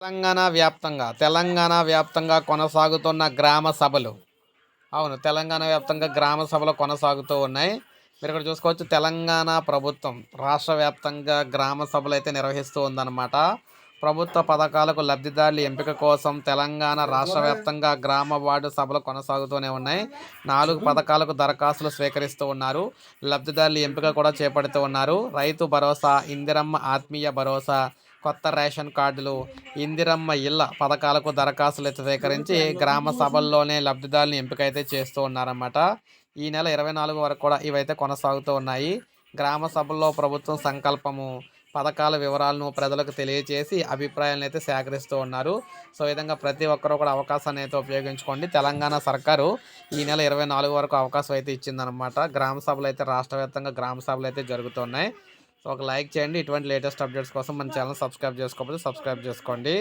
తెలంగాణ వ్యాప్తంగా తెలంగాణ వ్యాప్తంగా కొనసాగుతున్న గ్రామ సభలు. అవును తెలంగాణ వ్యాప్తంగా గ్రామ సభలు కొనసాగుతూ ఉన్నాయి. మీరు ఇక్కడ చూసుకోవచ్చు తెలంగాణ ప్రభుత్వం రాష్ట్ర వ్యాప్తంగా గ్రామ సభలు అయితే నిర్వహిస్తూ ఉందన్నమాట. ప్రభుత్వ పథకాలకు లబ్ధిదారుల ఎంపిక కోసం తెలంగాణ రాష్ట్ర వ్యాప్తంగా గ్రామ వార్డు సభలు కొనసాగుతూనే ఉన్నాయి. నాలుగు పథకాలకు దరఖాస్తులు స్వీకరిస్తూ ఉన్నారు. లబ్ధిదారుల ఎంపిక కూడా చేపడుతూ ఉన్నారు. రైతు భరోసా ఇందిరమ్మ ఆత్మీయ భరోసా కొత్త రేషన్ కార్డులు ఇందిరమ్మ ఇళ్ళ పథకాలకు దరఖాస్తులు సేకరించి స్వీకరించి గ్రామ సభల్లోనే లబ్ధిదారులను ఎంపిక అయితే చేస్తూ ఉన్నారన్నమాట. ఈ నెల ఇరవై నాలుగు వరకు కూడా ఇవైతే కొనసాగుతూ ఉన్నాయి. గ్రామ సభల్లో ప్రభుత్వం సంకల్పము పథకాల వివరాలను ప్రజలకు తెలియజేసి అభిప్రాయాలను అయితే సేకరిస్తూ ఉన్నారు. సో విధంగా ప్రతి ఒక్కరూ కూడా అవకాశాన్ని అయితే ఉపయోగించుకోండి. తెలంగాణ సర్కారు ఈ నెల ఇరవై నాలుగు వరకు అవకాశం అయితే ఇచ్చిందనమాట గ్రామ సభలు అయితే రాష్ట్ర వ్యాప్తంగా గ్రామ సభలు అయితే జరుగుతున్నాయి. సో ఒక లైక్ చేయండి ఇటువంటి లేటెస్ట్ అప్డేట్స్ కోసం మన ఛానల్ సబ్స్క్రైబ్ చేసుకోకపోతే సబ్స్క్రైబ్ చేసుకోండి.